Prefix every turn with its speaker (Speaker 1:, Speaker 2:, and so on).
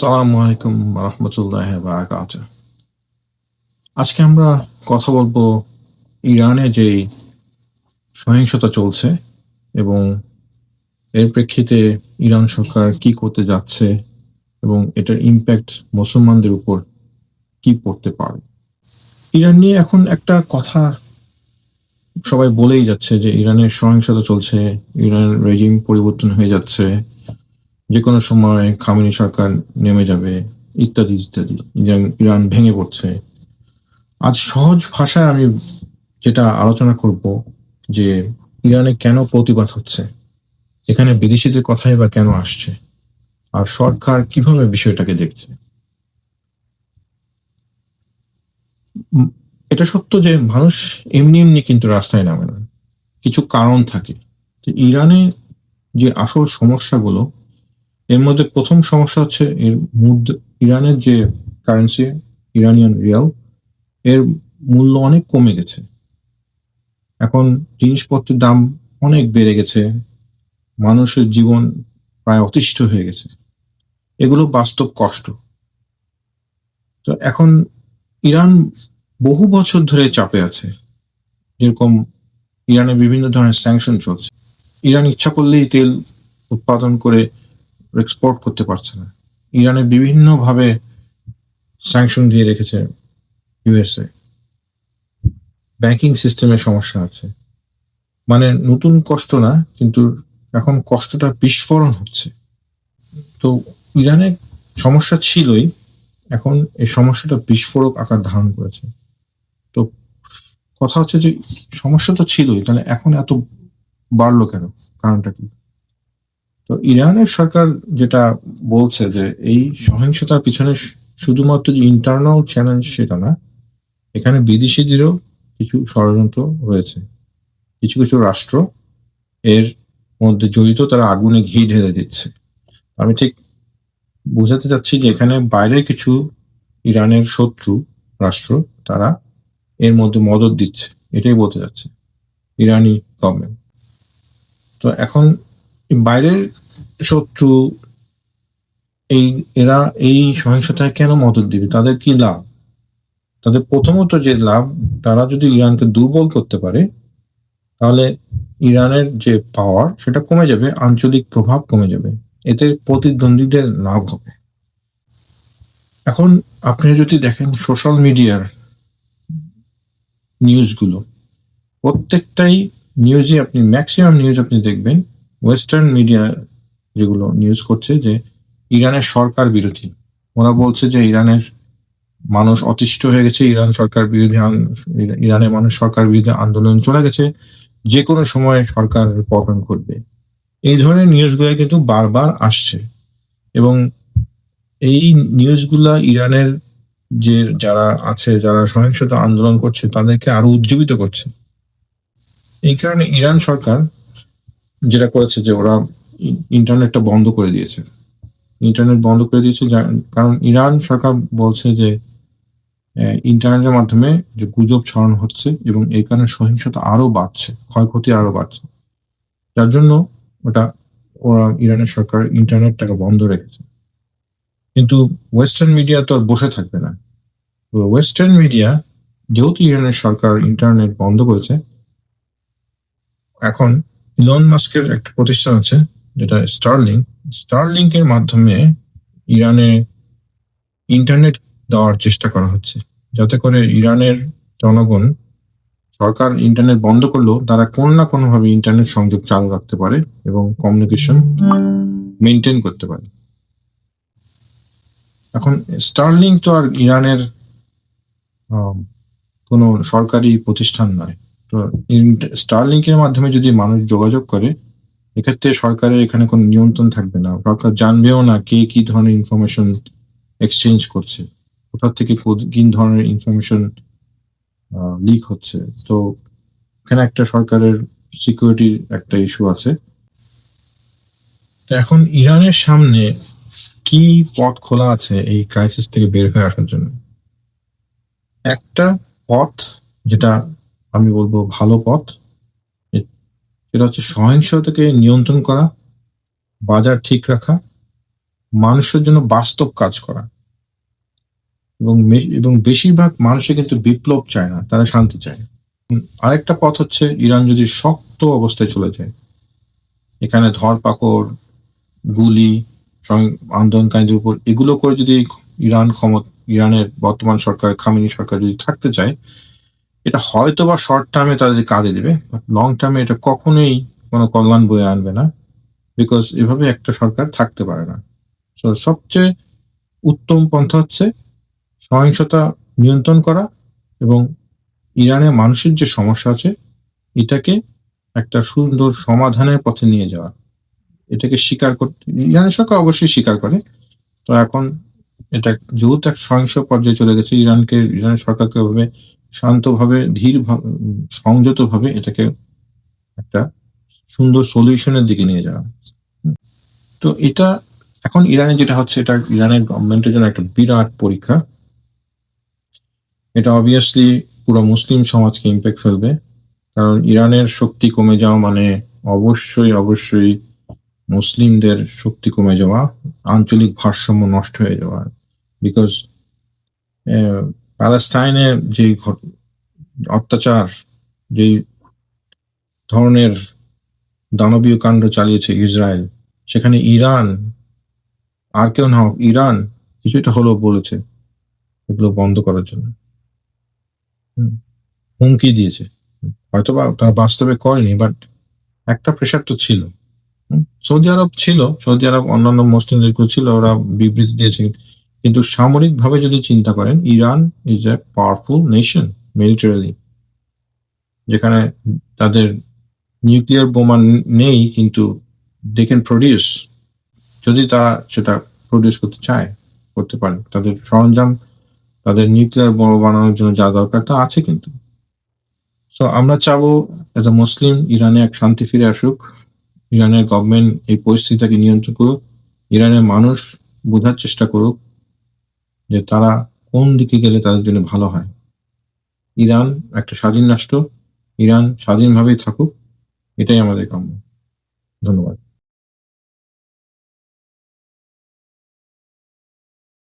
Speaker 1: আসসালামু আলাইকুম রহমতুল্লাহ আজকে আমরা কথা বলব ইরানে যে সহিংসতা চলছে এবং এর প্রেক্ষিতে ইরান সরকার কি করতে যাচ্ছে এবং এটার ইম্প্যাক্ট মুসলমানদের উপর কি পড়তে পারে। ইরান নিয়ে এখন একটা কথা সবাই বলেই যাচ্ছে যে ইরানের সহিংসতা চলছে, ইরানের রেজিম পরিবর্তন হয়ে যাচ্ছে যে কোনো সময় খামেনি সরকার নেমে যাবে, ইত্যাদি ইত্যাদি। ইরান- ভেঙে পড়ছে। আজ সহজ ভাষায় আমি যেটা আলোচনা করব যে ইরানে কেন প্রতিবাদ হচ্ছে, এখানে বিদেশিদের কথাই বা কেন আসছে, আর সরকার কীভাবে বিষয়টাকে দেখছে। এটা সত্য যে মানুষ এমনি এমনি কিন্তু রাস্তায় নামে না। কিছু কারণ থাকে। ইরানে যে আসল সমস্যাগুলো এর মধ্যে প্রথম সমস্যা হচ্ছে এর মুদ্রা ইরানের যে কারেন্সি ইরানিয়ান রিয়াল এর মূল্য অনেক কমে গেছে। এখন জিনিসপত্রের দাম অনেক বেড়ে গেছে। মানুষের জীবন প্রায় অতিষ্ঠ হয়ে গেছে। এগুলো বাস্তব কষ্ট। তো এখন ইরান বহু বছর ধরে চাপে আছে। যেরকম ইরানে বিভিন্ন ধরনের স্যাংশন চলছে। ইরান ইচ্ছা করলেই তেল উৎপাদন করে এক্সপোর্ট করতে পারছে না। ইরানে বিভিন্ন ভাবে স্যাংশন দিয়ে রেখেছে ইউএসএ ব্যাংকিং সিস্টেমের সমস্যা আছে। মানে নতুন কষ্ট না, কিন্তু এখন কষ্টটা বিস্ফোরণ হচ্ছে। তো ইরানে সমস্যা ছিলই, এখন এই সমস্যাটা বিস্ফোরক আকার ধারণ করেছে। তো কথা হচ্ছে যে সমস্যা তো ছিলই, তাহলে এখন এত বাড়লো কেন? কারণটা কি? তো ইরানের সরকার যেটা বলছে যে এই সহিংসতার পিছনে শুধুমাত্র যে ইন্টারনাল চ্যালেঞ্জ সেটা না, এখানে বিদেশিদেরও কিছু ষড়যন্ত্র রয়েছে। কিছু কিছু রাষ্ট্র এর মধ্যে জড়িত তারা আগুনে ঘি ঢেলে দিচ্ছে। আমি ঠিক বোঝাতে চাচ্ছি যে এখানে বাইরে কিছু ইরানের শত্রু রাষ্ট্র তারা এর মধ্যে মদত দিচ্ছে, এটাই বলতে যাচ্ছে ইরানি গভর্নমেন্ট তো এখন বাইরের শত্রু, এই, এরা এই সহিংসতায় কেন মদত দিবে? তাদের কি লাভ? তাদের প্রথমত যে লাভ, তারা যদি ইরানকে দুর্বল করতে পারে, তাহলে ইরানের যে পাওয়ার সেটা কমে যাবে, আঞ্চলিক প্রভাব কমে যাবে। এতে প্রতিদ্বন্দ্বীদের লাভ হবে। এখন আপনি যদি দেখেন সোশ্যাল মিডিয়ার নিউজগুলো প্রত্যেকটাই নিউজে আপনি ম্যাক্সিমাম নিউজ আপনি দেখবেন ওয়েস্টার্ন মিডিয়া যেগুলো নিউজ করছে যে ইরানের সরকার বিরোধী। ওরা বলছে যে ইরানের মানুষ অতিষ্ঠ হয়ে গেছে, ইরান সরকার বিরোধী ইরানের মানুষ সরকার বিরোধী আন্দোলন চলে গেছে, যে কোনো সময় সরকার পতন করবে এই ধরনের নিউজগুলো কিন্তু বারবার আসছে। এবং এই নিউজগুলা ইরানের যে যারা আছে, যারা সহিংসতা আন্দোলন করছে, তাদেরকে আরও উজ্জীবিত করছে। এই কারণে ইরান সরকার যেটা করেছে যে ওরা ইন্টারনেটটা বন্ধ করে দিয়েছে। ইন্টারনেট বন্ধ করে দিয়েছে কারণ ইরান সরকার বলছে যে ইন্টারনেটের মাধ্যমে যে গুজব ছড়ানো হচ্ছে এবং এই কারণে সহিংসতা আরও বাড়ছে, ক্ষয়ক্ষতি আরও বাড়ছে। যার জন্য ওটা, ওরা ইরানের সরকার ইন্টারনেটটাকে বন্ধ রেখেছে। কিন্তু ওয়েস্টার্ন মিডিয়া তো আর বসে থাকবে না। ওয়েস্টার্ন মিডিয়া যেহেতু ইরানের সরকার ইন্টারনেট বন্ধ করেছে, এখন ইলন মাস্কের একটা প্রতিষ্ঠান আছে, যেটা স্টারলিং স্টারলিংক এর মাধ্যমে ইরানে ইন্টারনেট দেওয়ার চেষ্টা করা হচ্ছে, যাতে করে ইরানের জনগণ সরকার ইন্টারনেট বন্ধ করলেও তারা কোনো না কোনো ভাবে ইন্টারনেট সংযোগ চালু রাখতে পারে এবং কমিউনিকেশন মেনটেন করতে পারে। এখন স্টারলিং তো আর ইরানের কোনো সরকারি প্রতিষ্ঠান নয়। তো স্টারলিংক এর মাধ্যমে যদি মানুষ যোগাযোগ করে, এক্ষেত্রে সরকারের এখানে কোনো নিয়ন্ত্রণ থাকবে না। সরকার জানবেও না কে কি ধরনের ইনফরমেশন এক্সচেঞ্জ করছে। কোথা থেকে কো- ধরনের ইনফরমেশন লিক হচ্ছে। তো এখানে একটা সরকারের সিকিউরিটির একটা ইস্যু আছে। এখন ইরানের সামনে কি পথ খোলা আছে এই ক্রাইসিস থেকে বের হয়ে আসার জন্য? একটা পথ যেটা আমি বলব ভালো পথ। এ- সেটা হচ্ছে সহিংসতাকে নিয়ন্ত্রণ করা, বাজার ঠিক রাখা, মানুষের জন্য বাস্তব কাজ করা। এবং এবং বেশিরভাগ মানুষে কিন্তু বিপ্লব চায় না, তারা শান্তি চায় আরেকটা পথ হচ্ছে ইরান যদি শক্ত অবস্থায় চলে যায়, এখানে ধরপাকড়, গুলি আন্দোলনকারীদের উপর, এগুলো করে যদি ইরান ক্ষমতা ইরানের বর্তমান সরকার, খামিনি সরকার যদি থাকতে চায় এটা হয়তো বা শর্ট টার্মে তাদের কাজে দেবে বাট লং টার্মে এটা কখনোই কোনো কল্যাণ বয়ে আনবে না বিকজ এভাবে একটা সরকার থাকতে পারে না। সবচেয়ে উত্তম পন্থা হচ্ছে সহিংসতা নিয়ন্ত্রণ করা এবং ইরানের মানুষের যে সমস্যা আছে, এটাকে একটা সুন্দর সমাধানের পথে নিয়ে যাওয়া। এটাকে স্বীকার করতে ইরানের সরকার অবশ্যই স্বীকার করে, তো এখন এটা যেহেতু এক সহিংস পর্যায়ে চলে গেছে, ইরানকে, ইরানের সরকারকে ভাবে শান্তভাবে, ধীর সংযতভাবে এটাকে একটা সুন্দর সলিউশনের দিকে নিয়ে যাওয়া। তো এটা এখন ইরানে যেটা হচ্ছে, এটা ইরানের গভর্নমেন্টের জন্য একটা বিরাট পরীক্ষা। এটা অবভিয়াসলি পুরো মুসলিম সমাজকে ইম্প্যাক্ট ফেলবে। কারণ ইরানের শক্তি কমে যাওয়া মানে অবশ্যই অবশ্যই মুসলিমদের শক্তি কমে যাওয়া, আঞ্চলিক ভারসাম্য নষ্ট হয়ে যাওয়া। বিকজ প্যালেস্টাইনে যে অত্যাচার যে ধরনের দানবীয় কাণ্ড চালিয়েছে ইসরায়েল সেখানে ইরান আর কেউ না হোক ইরান কিছুটা হলেও বলেছে এগুলো বন্ধ করার জন্য। হুম, হুমকি দিয়েছে। হয়তো বা তারা বাস্তবে করেনি বাট একটা প্রেশার তো ছিল। সৌদি আরব ছিল সৌদি আরব অন্যান্য মুসলিম দেশগুলো ছিল ওরা বিবৃতি দিয়েছে কিন্তু সামরিক ভাবে যদি চিন্তা করেন, Iran is a powerful nation militarily যেখানে তাদের নিউক্লিয়ার বোমা নেই কিন্তু দে ক্যান প্রডিউস যদি তারা সেটা প্রডিউস করতে চায়, করতে পারে। তাদের সরঞ্জাম, তাদের নিউক্লিয়ার বোমা বানানোর জন্য যা দরকার তা আছে কিন্তু। তো আমরা চাবো এজ এ মুসলিম ইরানে এক শান্তি ফিরে আসুক। ইরানের গভর্নমেন্ট এই পরিস্থিতিটাকে নিয়ন্ত্রণ করুক। ইরানের মানুষ বোঝার চেষ্টা করুক। যে তারা কোন দিকে গেলে তাদের জন্য ভালো হয়। ইরান একটা স্বাধীন রাষ্ট্র, ইরান স্বাধীনভাবেই থাকুক, এটাই আমাদের কাম্য। ধন্যবাদ।